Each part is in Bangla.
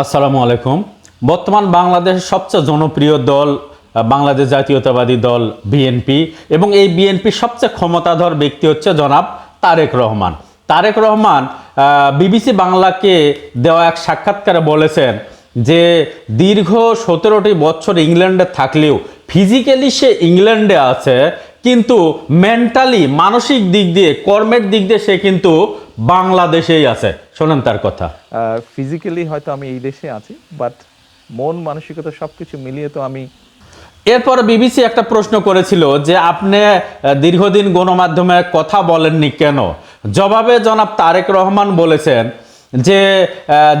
আসসালামু আলাইকুম। বর্তমান বাংলাদেশের সবচেয়ে জনপ্রিয় দল বাংলাদেশ জাতীয়তাবাদী দল বিএনপি এবং এই বিএনপির সবচেয়ে ক্ষমতাধর ব্যক্তি হচ্ছে জনাব তারেক রহমান। তারেক রহমান বিবিসি বাংলাকে দেওয়া এক সাক্ষাৎকারে বলেছেন যে দীর্ঘ সতেরোটি বছর ইংল্যান্ডে থাকলেও ফিজিক্যালি সে ইংল্যান্ডে আছে কিন্তু মেন্টালি মানসিক দিক দিয়ে কর্মের দিক দিয়ে সে কিন্তু বাংলাদেশেই আছে। শোনেন তার কথা। ফিজিক্যালি হয়তো আমি এই দেশে আছি বাট মন মানসিকতা সব কিছু মিলিয়ে তো আমি এরপর বিবিসি একটা প্রশ্ন করেছিল যে আপনি দীর্ঘদিন গণমাধ্যমে কথা বলেননি কেন? জবাবে জনাব তারেক রহমান বলেছেন যে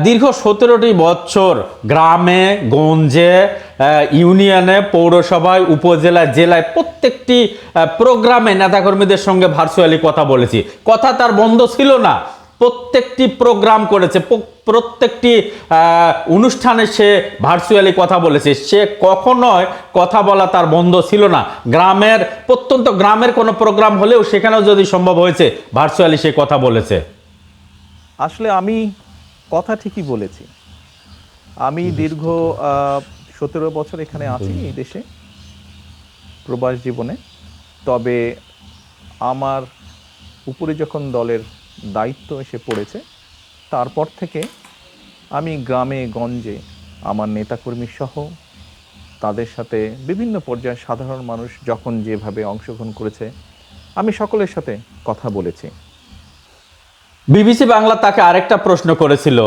দীর্ঘ সতেরোটি বছর গ্রামে, গঞ্জে ইউনিয়নে, পৌরসভায় উপজেলায় জেলায় প্রত্যেকটি প্রোগ্রামে নেতাকর্মীদের সঙ্গে ভার্চুয়ালি কথা বলেছি। কথা তার বন্ধ ছিল না। প্রত্যেকটি প্রোগ্রাম করেছে। প্রত্যেকটি অনুষ্ঠানে সে ভার্চুয়ালি কথা বলেছে। সে কখনোই কথা বলা তার বন্ধ ছিল না। গ্রামের, প্রত্যন্ত গ্রামের কোনো প্রোগ্রাম হলেও সেখানেও যদি সম্ভব হয়েছে ভার্চুয়ালি সে কথা বলেছে। আসলে আমি কথা ঠিকই বলেছি। আমি দীর্ঘ সতেরো বছর এখানে আছি এই দেশে প্রবাস জীবনে। তবে আমার উপরে যখন দলের দায়িত্ব এসে পড়েছে তারপর থেকে আমি গ্রামে গঞ্জে আমার নেতাকর্মী সহ তাদের সাথে বিভিন্ন পর্যায়ে সাধারণ মানুষ যখন যেভাবে অংশগ্রহণ করেছে আমি সকলের সাথে কথা বলেছি। বিবিসি বাংলা তাকে আরেকটা প্রশ্ন করেছিল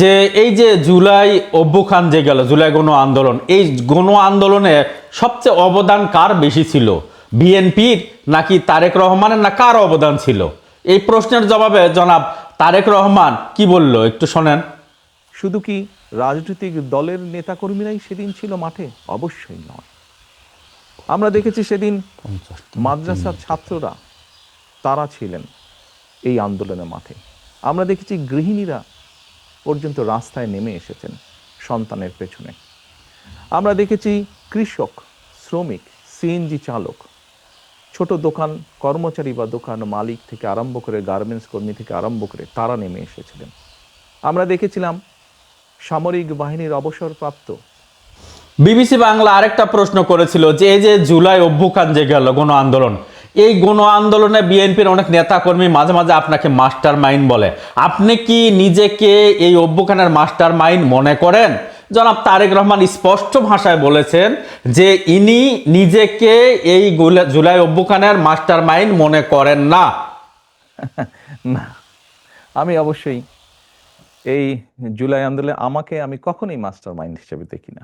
যে এই যে জুলাই অভ্যুখান যে গেল জুলাই গণ আন্দোলন এই গণ আন্দোলনে সবচেয়ে অবদান কার বেশি ছিল? বিএনপির নাকি তারেক রহমানের না কার অবদান ছিল? এই প্রশ্নের জবাবে জনাব তারেক রহমান কি বলল একটু শোনেন। শুধু কি রাজনৈতিক দলের নেতাকর্মীরাই সেদিন ছিল মাঠে? অবশ্যই নয়। আমরা দেখেছি সেদিন মাদ্রাসার ছাত্ররা তারা ছিলেন। এই আন্দোলনের মাঠে। আমরা দেখেছি গৃহিণীরা পর্যন্ত রাস্তায় নেমে এসেছেন সন্তানের পেছনে। আমরা দেখেছি কৃষক, শ্রমিক সিএনজি চালক, ছোট দোকান কর্মচারী বা দোকান মালিক থেকে আরম্ভ করে গার্মেন্টস কর্মী থেকে আরম্ভ করে তারা নেমে এসেছিলেন। আমরা দেখেছিলাম সামরিক বাহিনীর অবসরপ্রাপ্ত। বিবিসি বাংলা আরেকটা প্রশ্ন করেছিল যে এই যে জুলাই অভ্যুখান যে গেল গণ আন্দোলন এই গণ আন্দোলনে বিএনপির অনেক নেতাকর্মী মাঝে মাঝে আপনাকে মাস্টার মাইন্ড বলে। আপনি কি নিজেকে এই অভ্যুখানের মাস্টার মাইন্ড মনে করেন? জনাব তারেক রহমান স্পষ্ট ভাষায় বলেছেন যে ইনি নিজেকে এই জুলাই অভ্যুখানের মাস্টার মাইন্ড মনে করেন না। না, আমি অবশ্যই এই জুলাই আন্দোলনে আমাকে আমি কখনোই মাস্টার মাইন্ড হিসেবে দেখি না।